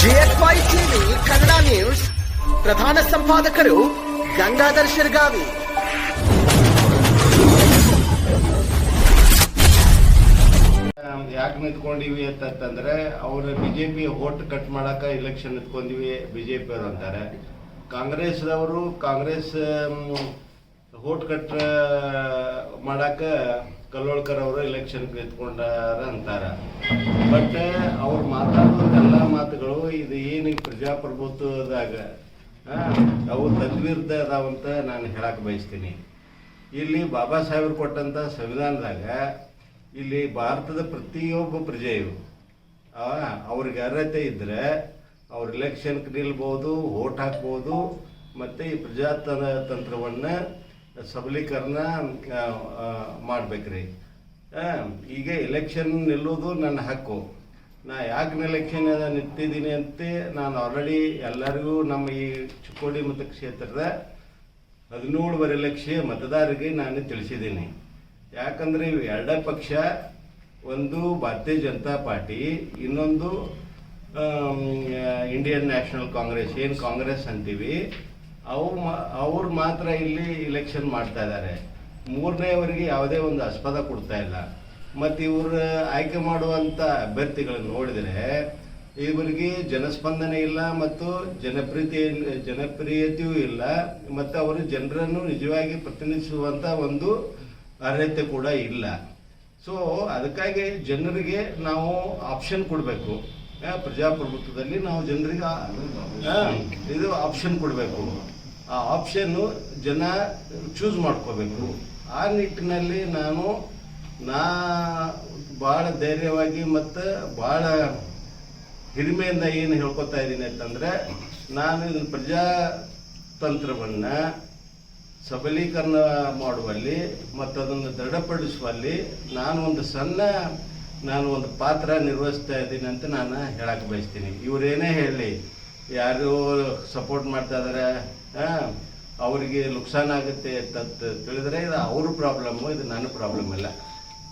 GSY TV, Kannada news. ಪ್ರಧಾನ ಸಂಪಾದಕರು ಗಂಗಾಧರ್ ಶಿರ್ಗಾವಿ. ಯಾಕೆ ನಿಂತ್ಕೊಂಡಿವಿ ಅಂತಂದ್ರೆ, ಅವ್ರ ಬಿಜೆಪಿ ವೋಟ್ ಕಟ್ ಮಾಡಕ ಇಲೆಕ್ಷನ್ ನಿಂತ್ಕೊಂಡಿವಿ, ಬಿಜೆಪಿ ಅವರು ಅಂತಾರೆ. ಕಾಂಗ್ರೆಸ್ದವರು ಕಾಂಗ್ರೆಸ್ ಓಟ್ ಕಟ್ ಮಾಡಕ ಕಲ್ಲೋಳ್ಕರ್ ಅವರು ಇಲೆಕ್ಷನ್ ನಿಂತ್ಕೊಂಡಾರ ಅಂತಾರ. ಬಟ್ ಅವ್ರು ಮಾತಾಡೋದು ಎಲ್ಲ ಮಾತುಗಳು ಇದು ಏನು ಪ್ರಜಾಪ್ರಭುತ್ವದಾಗ? ಅವು ತದ್ವಿರುದ್ಧ ಅದಾವಂತ ನಾನು ಹೇಳಕ್ಕೆ ಬಯಸ್ತೀನಿ. ಇಲ್ಲಿ ಬಾಬಾ ಸಾಹೇಬರು ಕೊಟ್ಟಂತ ಸಂವಿಧಾನದಾಗ ಇಲ್ಲಿ ಭಾರತದ ಪ್ರತಿಯೊಬ್ಬ ಪ್ರಜೆಯು ಅವ್ರಿಗೆ ಅರ್ಹತೆ ಇದ್ರೆ ಅವ್ರು ಇಲೆಕ್ಷನ್ಗೆ ನಿಲ್ಬೋದು ವೋಟ್ ಹಾಕ್ಬೋದು, ಮತ್ತೆ ಈ ಪ್ರಜಾತಂತ್ರವನ್ನು ತಂತ್ರವನ್ನ ಸಬಲೀಕರಣ ಮಾಡ್ಬೇಕ್ರಿ. ಈಗ ಎಲೆಕ್ಷನ್ ನಿಲ್ಲೋದು ನನ್ನ ಹಕ್ಕು. ನಾ ಯಾಕೆ ಎಲೆಕ್ಷನ್ ನಿಂತಿದ್ದೀನಿ ಅಂತ, ನಾನು ಆಲ್ರೆಡಿ ಎಲ್ಲರಿಗೂ ನಮ್ಮ ಈ ಚಿಕ್ಕೋಡಿ ಮತಕ್ಷೇತ್ರದ ಹದಿನೇಳುವರೆ ಲಕ್ಷ ಮತದಾರರಿಗೆ ನಾನು ತಿಳಿಸಿದ್ದೀನಿ. ಯಾಕಂದರೆ ಇವು ಎರಡೇ ಪಕ್ಷ, ಒಂದು ಭಾರತೀಯ ಜನತಾ ಪಾರ್ಟಿ, ಇನ್ನೊಂದು ಇಂಡಿಯನ್ ನ್ಯಾಷನಲ್ ಕಾಂಗ್ರೆಸ್ ಏನು ಕಾಂಗ್ರೆಸ್ ಅಂತೀವಿ, ಅವು ಅವ್ರು ಮಾತ್ರ ಇಲ್ಲಿ ಇಲೆಕ್ಷನ್ ಮಾಡ್ತಾ ಇದ್ದಾರೆ. ಮೂರನೇವರಿಗೆ ಯಾವುದೇ ಒಂದು ಆಸ್ಪದ ಕೊಡ್ತಾ ಇಲ್ಲ. ಮತ್ತು ಇವರು ಆಯ್ಕೆ ಮಾಡುವಂಥ ಅಭ್ಯರ್ಥಿಗಳನ್ನು ನೋಡಿದರೆ ಇವರಿಗೆ ಜನಸ್ಪಂದನೆ ಇಲ್ಲ ಮತ್ತು ಜನಪ್ರಿಯತೆ ಜನಪ್ರಿಯತೆಯೂ ಇಲ್ಲ, ಮತ್ತು ಅವರು ಜನರನ್ನು ನಿಜವಾಗಿ ಪ್ರತಿನಿಧಿಸುವಂತ ಒಂದು ಅರ್ಹತೆ ಕೂಡ ಇಲ್ಲ. ಸೊ ಅದಕ್ಕಾಗಿ ಜನರಿಗೆ ನಾವು ಆಪ್ಷನ್ ಕೊಡಬೇಕು. ಪ್ರಜಾಪ್ರಭುತ್ವದಲ್ಲಿ ನಾವು ಜನರಿಗೆ ಇದು ಆಪ್ಷನ್ ಕೊಡಬೇಕು. ಆ ಆಪ್ಷನ್ನು ಜನ ಚೂಸ್ ಮಾಡ್ಕೋಬೇಕು. ಆ ನಿಟ್ಟಿನಲ್ಲಿ ನಾನು ನಾ ಭಾಳ ಧೈರ್ಯವಾಗಿ ಮತ್ತು ಭಾಳ ಹಿರಿಮೆಯಿಂದ ಏನು ಹೇಳ್ಕೊತಾ ಇದ್ದೀನಿ ಅಂತಂದ್ರೆ ನಾನು ಪ್ರಜಾತಂತ್ರವನ್ನು ಸಬಲೀಕರಣ ಮಾಡುವಲ್ಲಿ ಮತ್ತು ಅದನ್ನು ದೃಢಪಡಿಸುವಲ್ಲಿ ನಾನು ಒಂದು ಸಣ್ಣ ನಾನು ಒಂದು ಪಾತ್ರ ನಿರ್ವಹಿಸ್ತಾ ಇದ್ದೀನಿ ಅಂತ ನಾನು ಹೇಳಕ್ಕೆ ಬಯಸ್ತೀನಿ. ಇವರೇನೇ ಹೇಳಿ ಯಾರು ಸಪೋರ್ಟ್ ಮಾಡ್ತಾ ಇದಾರೆ ಆ, ಅವರಿಗೆ ನುಕ್ಸಾನ್ ಆಗುತ್ತೆ ಅಂತ ತಿಳಿದ್ರೆ ಇದು ಅವ್ರ ಪ್ರಾಬ್ಲಮ್ಮು ಇದು ನನ್ನ ಪ್ರಾಬ್ಲಮ್ ಅಲ್ಲ.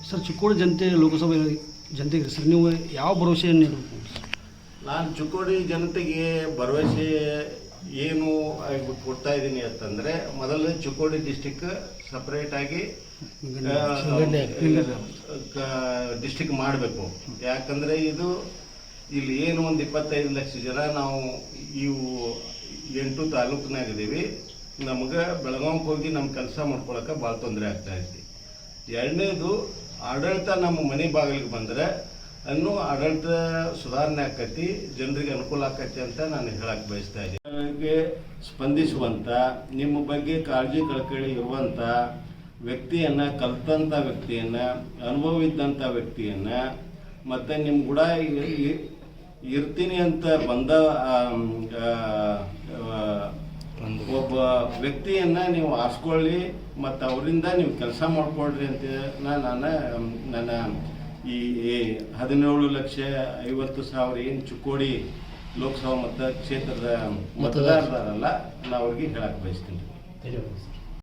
ಸರ್ ಚಿಕ್ಕೋಡಿ ಜನತೆ ಲೋಕಸಭೆ ಜನತೆಗೆ ಸರ್ ನೀವು ಯಾವ ಭರವಸೆಯನ್ನು ನೀಡಬೇಕು? ನಾನು ಚಿಕ್ಕೋಡಿ ಜನತೆಗೆ ಭರವಸೆ ಏನು ಕೊಡ್ತಾ ಇದ್ದೀನಿ ಅಂತಂದರೆ ಮೊದಲು ಚಿಕ್ಕೋಡಿ ಡಿಸ್ಟಿಕ್ ಸಪ್ರೇಟಾಗಿ ಆಗಿ ಡಿಸ್ಟಿಕ್ ಮಾಡಬೇಕು. ಯಾಕಂದರೆ ಇದು ಇಲ್ಲಿ ಏನು ಒಂದು ಇಪ್ಪತ್ತೈದು ಲಕ್ಷ ಜನ ನಾವು ಇವು ಎಂಟು ತಾಲೂಕಿನಾಗಿದ್ದೀವಿ. ನಮ್ಗೆ ಬೆಳಗಾವಿಗೆ ಹೋಗಿ ನಮ್ಮ ಕೆಲಸ ಮಾಡ್ಕೊಳಕ್ಕೆ ಭಾಳ ತೊಂದರೆ ಆಗ್ತಾ ಐತಿ. ಎರಡನೇದು ಆಡಳಿತ ನಮ್ಮ ಮನೆ ಬಾಗಿಲಿಗೆ ಬಂದರೆ ಅನ್ನು ಆಡಳಿತ ಸುಧಾರಣೆ ಆಕತಿ, ಜನರಿಗೆ ಅನುಕೂಲ ಆಕತಿ ಅಂತ ನಾನು ಹೇಳಕ್ ಬಯಸ್ತಾ ಇದ್ದೀನಿ. ಸ್ಪಂದಿಸುವಂತ, ನಿಮ್ಮ ಬಗ್ಗೆ ಕಾಳಜಿ ಕಳಕಳಿ ಇರುವಂತ ವ್ಯಕ್ತಿಯನ್ನ, ಕಲ್ತಂತ ವ್ಯಕ್ತಿಯನ್ನ ಅನುಭವ ಇದ್ದಂತ ವ್ಯಕ್ತಿಯನ್ನ, ಮತ್ತೆ ನಿಮ್ ಕೂಡ ಇರ್ತೀನಿ ಅಂತ ಬಂದ ಒಬ್ಬ ವ್ಯಕ್ತಿಯನ್ನ ನೀವು ಆರಿಸ್ಕೊಳ್ಳಿ ಮತ್ತು ಅವರಿಂದ ನೀವು ಕೆಲಸ ಮಾಡ್ಕೊಳ್ರಿ ಅಂತ ನಾನು ನನ್ನ ಈ ಹದಿನೇಳು ಲಕ್ಷ ಐವತ್ತು ಸಾವಿರ ಏನು ಚುಕ್ಕೋಡಿ ಲೋಕಸಭಾ ಮತ ಕ್ಷೇತ್ರದ ಮತದಾರರಲ್ಲ ನಾ ಅವ್ರಿಗೆ ಹೇಳಕ್ ಬಯಸ್ತೀನಿ.